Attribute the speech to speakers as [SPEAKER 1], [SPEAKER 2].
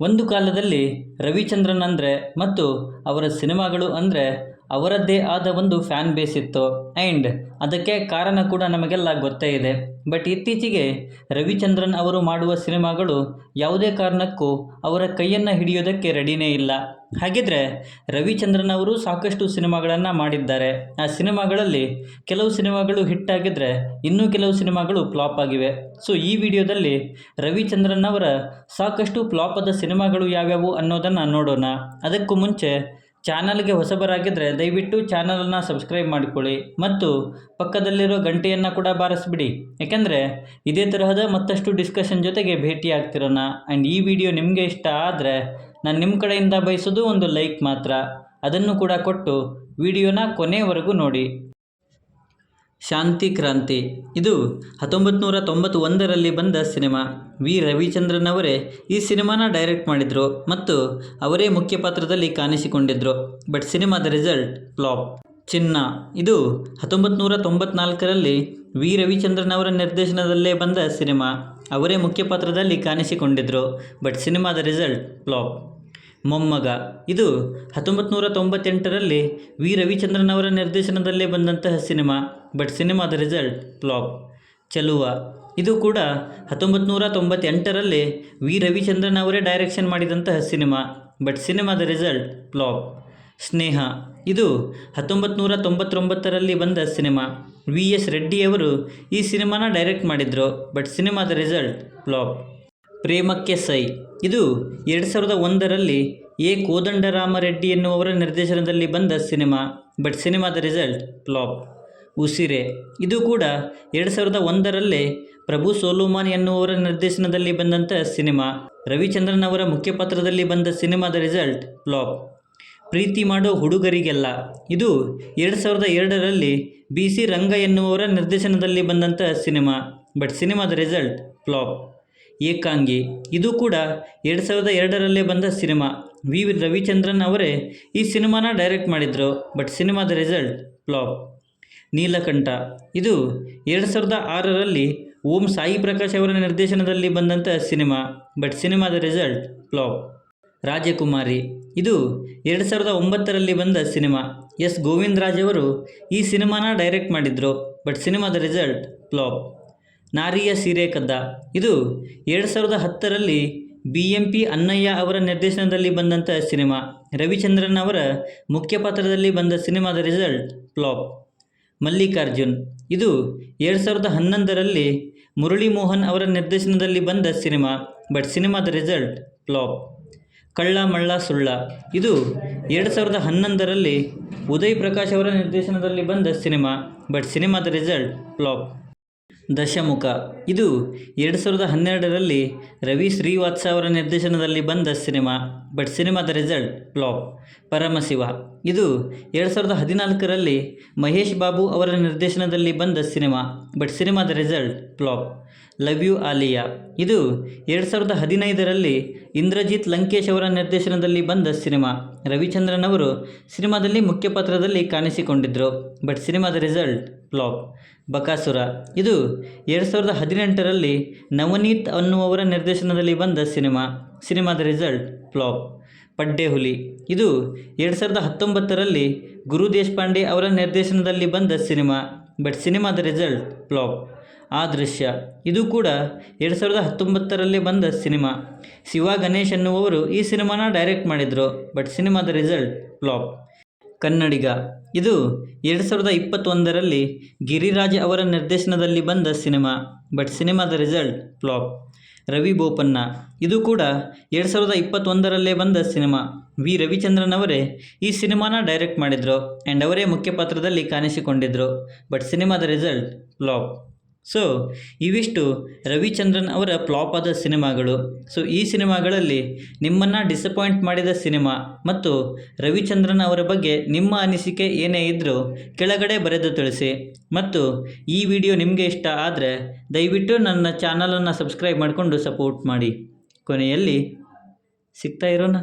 [SPEAKER 1] ಒಂದು ಕಾಲದಲ್ಲಿ ರವಿಚಂದ್ರನ್ ಅಂದರೆ ಮತ್ತು ಅವರ ಸಿನಿಮಾಗಳು ಅಂದರೆ ಅವರದ್ದೇ ಆದ ಒಂದು ಫ್ಯಾನ್ ಬೇಸ್ ಇತ್ತು. ಆ್ಯಂಡ್ ಅದಕ್ಕೆ ಕಾರಣ ಕೂಡ ನಮಗೆಲ್ಲ ಗೊತ್ತೇ ಇದೆ. ಬಟ್ ಇತ್ತೀಚೆಗೆ ರವಿಚಂದ್ರನ್ ಅವರು ಮಾಡುವ ಸಿನಿಮಾಗಳು ಯಾವುದೇ ಕಾರಣಕ್ಕೂ ಅವರ ಕೈಯನ್ನು ಹಿಡಿಯೋದಕ್ಕೆ ರೆಡಿನೇ ಇಲ್ಲ. ಹಾಗಿದ್ರೆ ರವಿಚಂದ್ರನ್ ಅವರು ಸಾಕಷ್ಟು ಸಿನಿಮಾಗಳನ್ನು ಮಾಡಿದ್ದಾರೆ. ಆ ಸಿನಿಮಾಗಳಲ್ಲಿ ಕೆಲವು ಸಿನಿಮಾಗಳು ಹಿಟ್ ಆಗಿದ್ರೆ ಇನ್ನೂ ಕೆಲವು ಸಿನಿಮಾಗಳು ಫ್ಲಾಪ್ ಆಗಿವೆ. ಸೊ ಈ ವಿಡಿಯೋದಲ್ಲಿ ರವಿಚಂದ್ರನ್ ಅವರ ಸಾಕಷ್ಟು ಫ್ಲಾಪ್ ಆದ ಸಿನಿಮಾಗಳು ಯಾವ್ಯಾವು ಅನ್ನೋದನ್ನು ನೋಡೋಣ. ಅದಕ್ಕೂ ಮುಂಚೆ ಚಾನಲ್ಗೆ ಹೊಸಬರಾಗಿದ್ದರೆ ದಯವಿಟ್ಟು ಚಾನಲನ್ನು ಸಬ್ಸ್ಕ್ರೈಬ್ ಮಾಡಿಕೊಳ್ಳಿ ಮತ್ತು ಪಕ್ಕದಲ್ಲಿರೋ ಗಂಟೆಯನ್ನು ಕೂಡ ಬಾರಿಸ್ಬಿಡಿ. ಯಾಕೆಂದರೆ ಇದೇ ತರಹದ ಮತ್ತಷ್ಟು ಡಿಸ್ಕಷನ್ ಜೊತೆಗೆ ಭೇಟಿ ಆಗ್ತಿರೋಣ ಆ್ಯಂಡ್ ಈ ವಿಡಿಯೋ ನಿಮಗೆ ಇಷ್ಟ ಆದರೆ ನಾನು ನಿಮ್ಮ ಕಡೆಯಿಂದ ಬಯಸೋದು ಒಂದು ಲೈಕ್ ಮಾತ್ರ. ಅದನ್ನು ಕೂಡ ಕೊಟ್ಟು ವಿಡಿಯೋನ ಕೊನೆಯವರೆಗೂ ನೋಡಿ. ಶಾಂತಿ ಕ್ರಾಂತಿ. ಇದು ಹತ್ತೊಂಬತ್ತು ನೂರ ತೊಂಬತ್ತೊಂದರಲ್ಲಿ ಬಂದ ಸಿನಿಮಾ. ವಿ. ರವಿಚಂದ್ರನ್ ಅವರೇ ಈ ಸಿನಿಮಾನ ಡೈರೆಕ್ಟ್ ಮಾಡಿದರು ಮತ್ತು ಅವರೇ ಮುಖ್ಯ ಪಾತ್ರದಲ್ಲಿ ಕಾಣಿಸಿಕೊಂಡಿದ್ದರು ಬಟ್ ಸಿನಿಮಾದ ರಿಸಲ್ಟ್ ಫ್ಲಾಪ್. ಚಿನ್ನ. ಇದು ಹತ್ತೊಂಬತ್ತು ನೂರ ತೊಂಬತ್ನಾಲ್ಕರಲ್ಲಿ ವಿ. ರವಿಚಂದ್ರನ್ ಅವರ ನಿರ್ದೇಶನದಲ್ಲೇ ಬಂದ ಸಿನಿಮಾ. ಅವರೇ ಮುಖ್ಯ ಪಾತ್ರದಲ್ಲಿ ಕಾಣಿಸಿಕೊಂಡಿದ್ದರು ಬಟ್ ಸಿನಿಮಾದ ರಿಸಲ್ಟ್ ಫ್ಲಾಪ್. ಮೊಮ್ಮಗ. ಇದು ಹತ್ತೊಂಬತ್ತು ನೂರ ತೊಂಬತ್ತೆಂಟರಲ್ಲಿ ವಿ. ರವಿಚಂದ್ರನ್ ಅವರ ನಿರ್ದೇಶನದಲ್ಲೇ ಬಂದಂತಹ ಸಿನಿಮಾ. ಬಟ್ ಸಿನಿಮಾದ ರಿಸಲ್ಟ್ ಫ್ಲಾಪ್, ಚಲುವ. ಇದು ಕೂಡ ಹತ್ತೊಂಬತ್ತು ನೂರ ತೊಂಬತ್ತೆಂಟರಲ್ಲಿ ವಿ. ರವಿಚಂದ್ರನ್ ಅವರೇ ಡೈರೆಕ್ಷನ್ ಮಾಡಿದಂತಹ ಸಿನಿಮಾ, ಬಟ್ ಸಿನಿಮಾದ ರಿಸಲ್ಟ್ ಫ್ಲಾಪ್. ಸ್ನೇಹ. ಇದು ಹತ್ತೊಂಬತ್ತು ನೂರ ತೊಂಬತ್ತೊಂಬತ್ತರಲ್ಲಿ ಬಂದ ಸಿನಿಮಾ. ವಿ. ಎಸ್. ರೆಡ್ಡಿಯವರು ಈ ಸಿನಿಮಾನ ಡೈರೆಕ್ಟ್ ಮಾಡಿದರು, ಬಟ್ ಸಿನಿಮಾದ ರಿಸಲ್ಟ್ ಫ್ಲಾಪ್. ಪ್ರೇಮಕ್ಕೆ ಸೈ. ಇದು ಎರಡು ಸಾವಿರದ ಒಂದರಲ್ಲಿ ಎ. ಕೋದಂಡರಾಮರೆಡ್ಡಿ ಎನ್ನುವವರ ನಿರ್ದೇಶನದಲ್ಲಿ ಬಂದ ಸಿನಿಮಾ, ಬಟ್ ಸಿನಿಮಾದ ರಿಸಲ್ಟ್ ಫ್ಲಾಪ್. ಉಸಿರೆ. ಇದು ಕೂಡ ಎರಡು ಸಾವಿರದ ಒಂದರಲ್ಲೇ ಪ್ರಭು ಸೋಲುಮಾನ್ ಎನ್ನುವವರ ನಿರ್ದೇಶನದಲ್ಲಿ ಬಂದಂಥ ಸಿನಿಮಾ. ರವಿಚಂದ್ರನ್ ಅವರ ಮುಖ್ಯ ಪಾತ್ರದಲ್ಲಿ ಬಂದ ಸಿನಿಮಾದ ರಿಸಲ್ಟ್ ಫ್ಲಾಪ್. ಪ್ರೀತಿ ಮಾಡೋ ಹುಡುಗರಿಗೆಲ್ಲ. ಇದು ಎರಡು ಸಾವಿರದ ಎರಡರಲ್ಲಿ ಬಿ ಸಿ ರಂಗ ಎನ್ನುವವರ ನಿರ್ದೇಶನದಲ್ಲಿ ಬಂದಂಥ ಸಿನಿಮಾ. ಬಟ್ ಸಿನಿಮಾದ ರಿಸಲ್ಟ್ ಫ್ಲಾಪ್. ಏಕಾಂಗಿ. ಇದು ಕೂಡ ಎರಡು ಸಾವಿರದ ಎರಡರಲ್ಲೇ ಬಂದ ಸಿನಿಮಾ. ವಿ. ರವಿಚಂದ್ರನ್ ಅವರೇ ಈ ಸಿನಿಮಾನ ಡೈರೆಕ್ಟ್ ಮಾಡಿದರು. ಬಟ್ ಸಿನಿಮಾದ ರಿಸಲ್ಟ್ ಫ್ಲಾಪ್. ನೀಲಕಂಠ. ಇದು ಎರಡು ಸಾವಿರದ ಆರರಲ್ಲಿ ಓಂ ಸಾಯಿ ಪ್ರಕಾಶ್ ಅವರ ನಿರ್ದೇಶನದಲ್ಲಿ ಬಂದಂಥ ಸಿನಿಮಾ, ಬಟ್ ಸಿನಿಮಾದ ರಿಸಲ್ಟ್ ಫ್ಲಾಪ್. ರಾಜಕುಮಾರಿ. ಇದು ಎರಡು ಸಾವಿರದ ಒಂಬತ್ತರಲ್ಲಿ ಬಂದ ಸಿನಿಮಾ. ಎಸ್. ಗೋವಿಂದರಾಜ್ ಅವರು ಈ ಸಿನಿಮಾನ ಡೈರೆಕ್ಟ್ ಮಾಡಿದರು, ಬಟ್ ಸಿನಿಮಾದ ರಿಸಲ್ಟ್ ಫ್ಲಾಪ್. ನಾರಿಯ ಸೀರೆ ಕದ್ದ. ಇದು ಎರಡು ಸಾವಿರದ ಹತ್ತರಲ್ಲಿ ಬಿ ಎಂ ಪಿ ಅನ್ನಯ್ಯ ಅವರ ನಿರ್ದೇಶನದಲ್ಲಿ ಬಂದಂಥ ಸಿನಿಮಾ. ರವಿಚಂದ್ರನ್ ಅವರ ಮುಖ್ಯ ಪಾತ್ರದಲ್ಲಿ ಬಂದ ಸಿನಿಮಾದ ರಿಸಲ್ಟ್ ಫ್ಲಾಪ್. ಮಲ್ಲಿಕಾರ್ಜುನ್. ಇದು ಎರಡು ಸಾವಿರದ ಹನ್ನೊಂದರಲ್ಲಿ ಮುರಳಿ ಮೋಹನ್ ಅವರ ನಿರ್ದೇಶನದಲ್ಲಿ ಬಂದ ಸಿನಿಮಾ, ಬಟ್ ಸಿನಿಮಾದ ರಿಸಲ್ಟ್ ಫ್ಲಾಪ್. ಕಳ್ಳ ಮಳ್ಳ ಸುಳ್ಳ. ಇದು ಎರಡು ಸಾವಿರದ ಹನ್ನೊಂದರಲ್ಲಿ ಉದಯ್ ಪ್ರಕಾಶ್ ಅವರ ನಿರ್ದೇಶನದಲ್ಲಿ ಬಂದ ಸಿನಿಮಾ, ಬಟ್ ಸಿನಿಮಾದ ರಿಸಲ್ಟ್ ಫ್ಲಾಪ್. ದಶಮುಖ. ಇದು ಎರಡು ಸಾವಿರದ ಹನ್ನೆರಡರಲ್ಲಿ ರವಿ ಶ್ರೀವಾತ್ಸ ಅವರ ನಿರ್ದೇಶನದಲ್ಲಿ ಬಂದ ಸಿನಿಮಾ, ಬಟ್ ಸಿನಿಮಾದ ರಿಸಲ್ಟ್ ಫ್ಲಾಪ್. ಪರಮಶಿವ. ಇದು ಎರಡು ಸಾವಿರದ ಹದಿನಾಲ್ಕರಲ್ಲಿ ಮಹೇಶ್ ಬಾಬು ಅವರ ನಿರ್ದೇಶನದಲ್ಲಿ ಬಂದ ಸಿನಿಮಾ, ಬಟ್ ಸಿನಿಮಾದ result flop. Love you Aliya. ಇದು ಎರಡು ಸಾವಿರದ ಹದಿನೈದರಲ್ಲಿ ಇಂದ್ರಜಿತ್ ಲಂಕೇಶ್ ಅವರ ನಿರ್ದೇಶನದಲ್ಲಿ ಬಂದ ಸಿನಿಮಾ. ರವಿಚಂದ್ರನ್ ಅವರು ಸಿನಿಮಾದಲ್ಲಿ ಮುಖ್ಯ ಪಾತ್ರದಲ್ಲಿ ಕಾಣಿಸಿಕೊಂಡಿದ್ದರು ಬಟ್ ಸಿನಿಮಾದ ರಿಸಲ್ಟ್ ಫ್ಲಾಪ್ ಬಕಾಸುರ. ಇದು ಎರಡು ಸಾವಿರದ ಹದಿನೆಂಟರಲ್ಲಿ ನವನೀತ್ ಅನ್ನುವವರ ನಿರ್ದೇಶನದಲ್ಲಿ ಬಂದ ಸಿನಿಮಾ. ಸಿನಿಮಾದ ರಿಸಲ್ಟ್ ಫ್ಲಾಪ್ ಪಡ್ಡೆ ಹುಲಿ ಇದು ಎರಡು ಸಾವಿರದ ಹತ್ತೊಂಬತ್ತರಲ್ಲಿ ಗುರು ದೇಶಪಾಂಡೆ ಅವರ ನಿರ್ದೇಶನದಲ್ಲಿ ಬಂದ ಸಿನಿಮಾ. ಬಟ್ ಸಿನಿಮಾದ ರಿಸಲ್ಟ್ ಫ್ಲಾಪ್ ಆ ದೃಶ್ಯ. ಇದು ಕೂಡ ಎರಡು ಸಾವಿರದ ಹತ್ತೊಂಬತ್ತರಲ್ಲಿ ಬಂದ ಸಿನಿಮಾ. ಶಿವ ಗಣೇಶ್ ಎನ್ನುವವರು ಈ ಸಿನಿಮಾನ ಡೈರೆಕ್ಟ್ ಮಾಡಿದರು. ಬಟ್ ಸಿನಿಮಾದ ರಿಸಲ್ಟ್ ಫ್ಲಾಪ್ ಕನ್ನಡಿಗ. ಇದು ಎರಡು ಸಾವಿರದ ಇಪ್ಪತ್ತೊಂದರಲ್ಲಿ ಗಿರಿರಾಜ್ ಅವರ ನಿರ್ದೇಶನದಲ್ಲಿ ಬಂದ ಸಿನಿಮಾ, ಬಟ್ ಸಿನಿಮಾದ ರಿಸಲ್ಟ್ ಫ್ಲಾಪ್. ರವಿ ಬೋಪಣ್ಣ. ಇದು ಕೂಡ ಎರಡು ಸಾವಿರದ ಇಪ್ಪತ್ತೊಂದರಲ್ಲೇ ಬಂದ ಸಿನಿಮಾ. ವಿ. ರವಿಚಂದ್ರನ್ ಅವರೇ ಈ ಸಿನಿಮಾನ ಡೈರೆಕ್ಟ್ ಮಾಡಿದರು ಆ್ಯಂಡ್ ಅವರೇ ಮುಖ್ಯ ಪಾತ್ರದಲ್ಲಿ ಕಾಣಿಸಿಕೊಂಡಿದ್ದರು ಬಟ್ ಸಿನಿಮಾದ ರಿಸಲ್ಟ್ ಫ್ಲಾಪ್. ಸೊ ಇವಿಷ್ಟು ರವಿಚಂದ್ರನ್ ಅವರ ಫ್ಲಾಪ್ ಆದ ಸಿನಿಮಾಗಳು. ಸೊ ಈ ಸಿನಿಮಾಗಳಲ್ಲಿ ನಿಮ್ಮನ್ನು ಡಿಸಪಾಯಿಂಟ್ ಮಾಡಿದ ಸಿನಿಮಾ ಮತ್ತು ರವಿಚಂದ್ರನ್ ಅವರ ಬಗ್ಗೆ ನಿಮ್ಮ ಅನಿಸಿಕೆ ಏನೇ ಇದ್ದರೂ ಕೆಳಗಡೆ ಬರೆದು ತಿಳಿಸಿ. ಮತ್ತು ಈ ವಿಡಿಯೋ ನಿಮಗೆ ಇಷ್ಟ ಆದರೆ ದಯವಿಟ್ಟು ನನ್ನ ಚಾನಲನ್ನು ಸಬ್ಸ್ಕ್ರೈಬ್ ಮಾಡಿಕೊಂಡು ಸಪೋರ್ಟ್ ಮಾಡಿ. ಕೊನೆಯಲ್ಲಿ ಸಿಗ್ತಾ ಇರೋಣ.